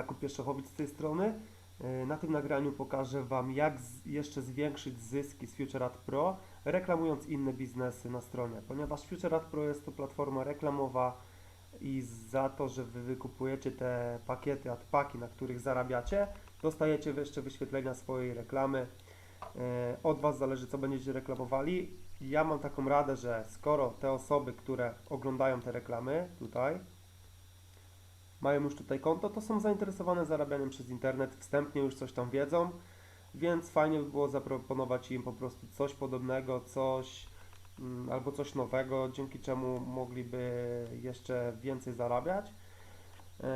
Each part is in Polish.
Jakub Pieszochowic z tej strony. E, Na tym nagraniu pokażę Wam, jak z, jeszcze zwiększyć zyski z FutureAd Pro, reklamując inne biznesy na stronie. Ponieważ FutureAd Pro jest to platforma reklamowa i za to, że Wy wykupujecie te pakiety, adpaki, na których zarabiacie, dostajecie jeszcze wyświetlenia swojej reklamy. E, Od Was zależy, co będziecie reklamowali. Ja mam taką radę, że skoro te osoby, które oglądają te reklamy tutaj, mają już tutaj konto, to są zainteresowane zarabianiem przez internet, wstępnie już coś tam wiedzą, więc fajnie by było zaproponować im po prostu coś podobnego, coś mm, albo coś nowego, dzięki czemu mogliby jeszcze więcej zarabiać. Eee,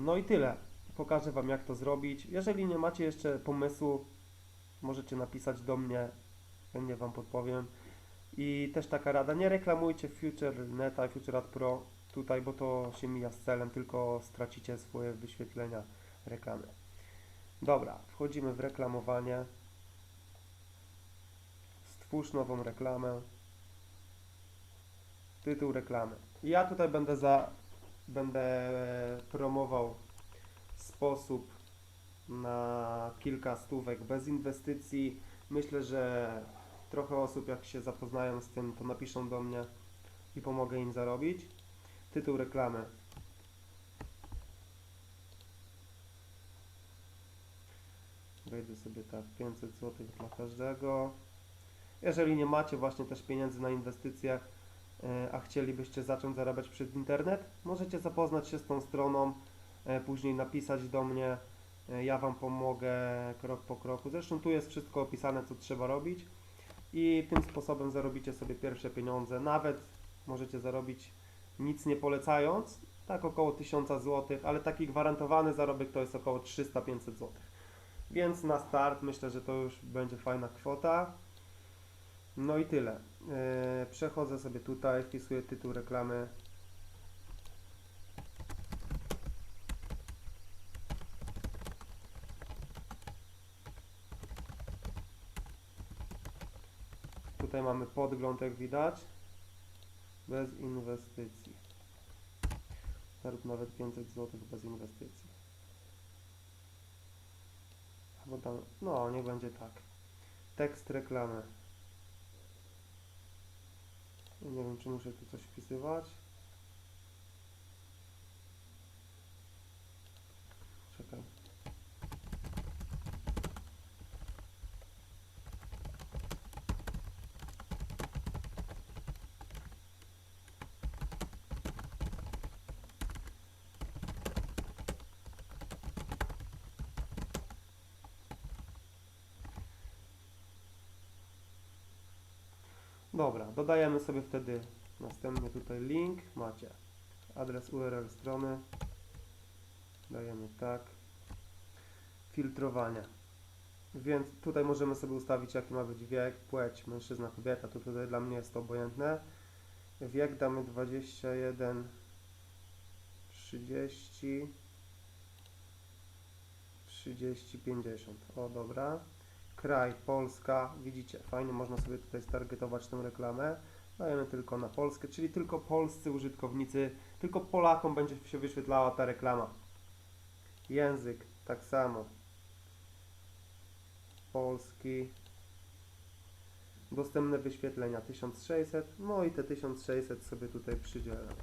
No i tyle. Pokażę Wam, jak to zrobić. Jeżeli nie macie jeszcze pomysłu, możecie napisać do mnie, chętnie Wam podpowiem. I też taka rada, nie reklamujcie FutureNeta i FutureAd Pro tutaj, bo to się mija z celem, tylko stracicie swoje wyświetlenia reklamy. Dobra, wchodzimy w reklamowanie. Stwórz nową reklamę. Tytuł reklamy. Ja tutaj będę za będę promował sposób na kilka stówek bez inwestycji. Myślę, że trochę osób jak się zapoznają z tym, to napiszą do mnie i pomogę im zarobić. Tytuł reklamy. Wejdę sobie tak 500 zł dla każdego. Jeżeli nie macie właśnie też pieniędzy na inwestycje, e, a chcielibyście zacząć zarabiać przez internet, możecie zapoznać się z tą stroną, e, później napisać do mnie. e, Ja Wam pomogę krok po kroku. Zresztą tu jest wszystko opisane, co trzeba robić i tym sposobem zarobicie sobie pierwsze pieniądze. Nawet możecie zarobić nic nie polecając, tak około 1000 zł, ale taki gwarantowany zarobek to jest około 300-500 zł. Więc na start myślę, że to już będzie fajna kwota. No i tyle. Yy, przechodzę sobie tutaj, wpisuję tytuł reklamy. Tutaj mamy podgląd, jak widać. Bez inwestycji. Zarób nawet 500 zł bez inwestycji. Albo tam, no, nie będzie tak. Tekst reklamy. Nie wiem, czy muszę tu coś wpisywać. Dobra, dodajemy sobie wtedy następnie tutaj link, macie adres URL strony, dajemy tak, filtrowanie, więc tutaj możemy sobie ustawić jaki ma być wiek, płeć, mężczyzna, kobieta, to tutaj dla mnie jest to obojętne, wiek damy 21, 30, 30, 50, o dobra, kraj Polska, widzicie, fajnie można sobie tutaj stargetować tę reklamę. Dajemy tylko na Polskę, czyli tylko polscy użytkownicy, tylko Polakom będzie się wyświetlała ta reklama. Język, tak samo. Polski. Dostępne wyświetlenia 1600, no i te 1600 sobie tutaj przydzielam.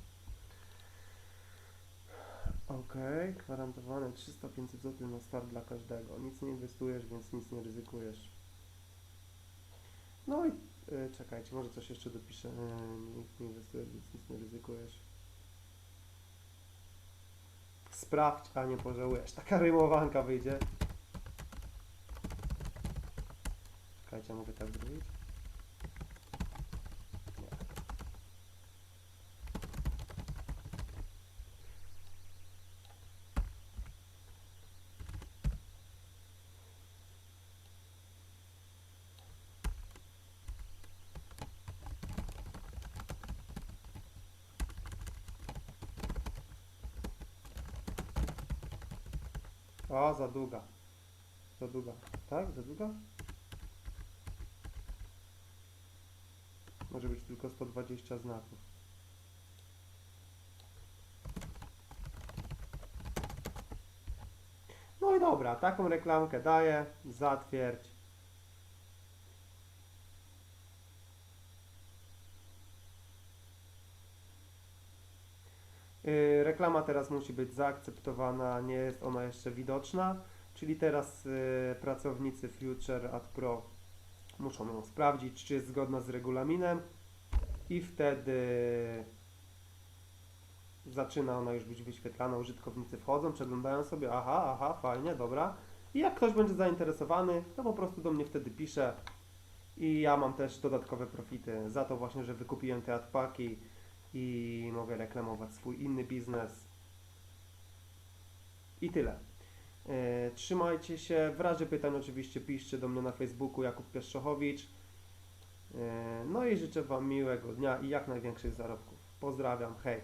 Ok, gwarantowane 300-500 zł na start dla każdego. Nic nie inwestujesz, więc nic nie ryzykujesz. No i y, czekajcie, może coś jeszcze dopiszę. Y, nic nie inwestujesz, więc nic nie ryzykujesz. Sprawdź, a nie pożałujesz. Taka rymowanka wyjdzie. Czekajcie, mogę tak zrobić? O, za długa. Za długa. Tak? Za długa? Może być tylko 120 znaków. Dobra, taką reklamkę daję, zatwierdź. Yy, Reklama teraz musi być zaakceptowana, nie jest ona jeszcze widoczna, czyli teraz yy, pracownicy Future Ad Pro muszą ją sprawdzić, czy jest zgodna z regulaminem i wtedy zaczyna ona już być wyświetlana, użytkownicy wchodzą, przeglądają sobie, aha, aha, fajnie, dobra. I jak ktoś będzie zainteresowany, to po prostu do mnie wtedy pisze i ja mam też dodatkowe profity za to właśnie, że wykupiłem te adpaki i mogę reklamować swój inny biznes. I tyle. E, Trzymajcie się. W razie pytań oczywiście piszcie do mnie na Facebooku Jakub Pieszczachowicz. E, No i życzę Wam miłego dnia i jak największych zarobków. Pozdrawiam, hej.